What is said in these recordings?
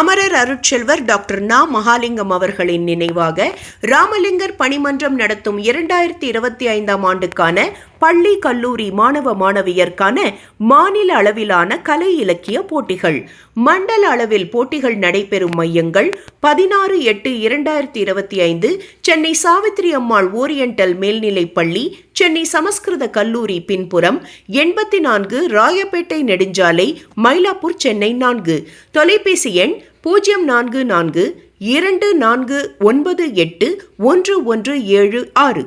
அமரர் அருட்செல்வர் டாக்டர் நா மகாலிங்கம் அவர்களின் நினைவாக ராமலிங்கர் பணிமன்றம் நடத்தும் இரண்டாயிரத்தி இருபத்தி ஐந்தாம் ஆண்டுக்கான பள்ளி கல்லூரி மாணவ மாணவியர்க்கான மாநில அளவிலான கலை இலக்கிய போட்டிகள். மண்டல அளவில் போட்டிகள் நடைபெறும் மையங்கள் பதினாறு எட்டு இரண்டாயிரத்தி இருபத்தி ஐந்து சென்னை சாவித்திரி அம்மாள் ஓரியண்டல் மேல்நிலைப் பள்ளி சென்னை சமஸ்கிருத கல்லூரி பின்புறம் எண்பத்தி நான்கு ராயப்பேட்டை நெடுஞ்சாலை மயிலாப்பூர் சென்னை நான்கு. தொலைபேசி எண் பூஜ்ஜியம் நான்கு நான்கு இரண்டு நான்கு ஒன்பது எட்டு ஒன்று ஒன்று ஏழு ஆறு.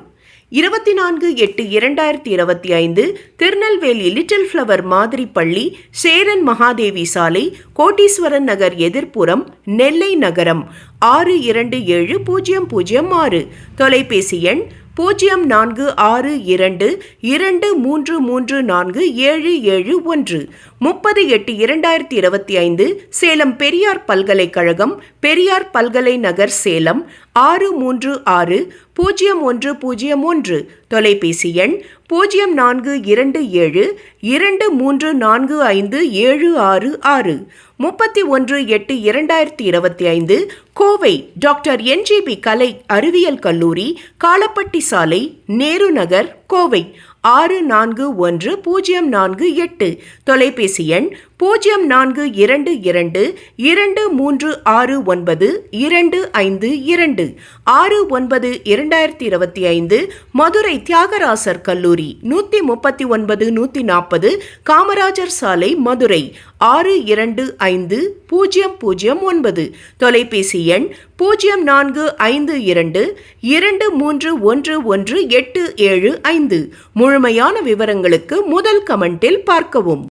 இருபத்தி நான்கு எட்டு இரண்டாயிரத்தி இருபத்தி ஐந்து திருநெல்வேலி லிட்டில் ஃப்ளவர் மாதிரி பள்ளி சேரன் மகாதேவி சாலை கோட்டீஸ்வரன் நகர் எதிர்ப்புறம் நெல்லை நகரம் ஆறு இரண்டு ஏழு பூஜ்ஜியம் பூஜ்ஜியம் ஆறு. தொலைபேசி எண் பூஜ்ஜியம் நான்கு ஆறு இரண்டு இரண்டு மூன்று மூன்று நான்கு ஏழு ஏழு ஒன்று. முப்பது எட்டு இரண்டாயிரத்தி இருபத்தி ஐந்து சேலம் பெரியார் பல்கலைக்கழகம் பெரியார் பல்கலை நகர் சேலம் ஆறு மூன்று ஆறு பூஜ்ஜியம் ஒன்று பூஜ்ஜியம் ஒன்று. தொலைபேசி எண் பூஜ்ஜியம் நான்கு இரண்டு ஏழு இரண்டு மூன்று நான்கு ஐந்து ஏழு ஆறு ஆறு. முப்பத்தி ஒன்று எட்டு இரண்டாயிரத்தி இருபத்தி ஐந்து கோவை டாக்டர் என்ஜிபி கலை அறிவியல் கல்லூரி காலப்பட்டி சாலை நேரு நகர் கோவை. ஆறு நான்கு ஒன்று பூஜ்ஜியம் நான்கு எட்டு. தொலைபேசி எண் பூஜ்ஜியம் நான்கு இரண்டு இரண்டு இரண்டு மூன்று ஆறு ஒன்பது இரண்டு ஐந்து இரண்டு. ஆறு ஒன்பது இரண்டாயிரத்தி இருபத்தி ஐந்து மதுரை தியாகராசர் கல்லூரி நூற்றி முப்பத்தி ஒன்பது நூற்றி நாற்பது காமராஜர் சாலை மதுரை. ஆறு இரண்டு ஐந்து பூஜ்ஜியம் பூஜ்ஜியம் ஒன்பது. தொலைபேசி எண் பூஜ்ஜியம் நான்கு ஐந்து இரண்டு இரண்டு மூன்று ஒன்று ஒன்று எட்டு ஏழு ஐந்து. முழுமையான விவரங்களுக்கு முதல் கமெண்டில் பார்க்கவும்.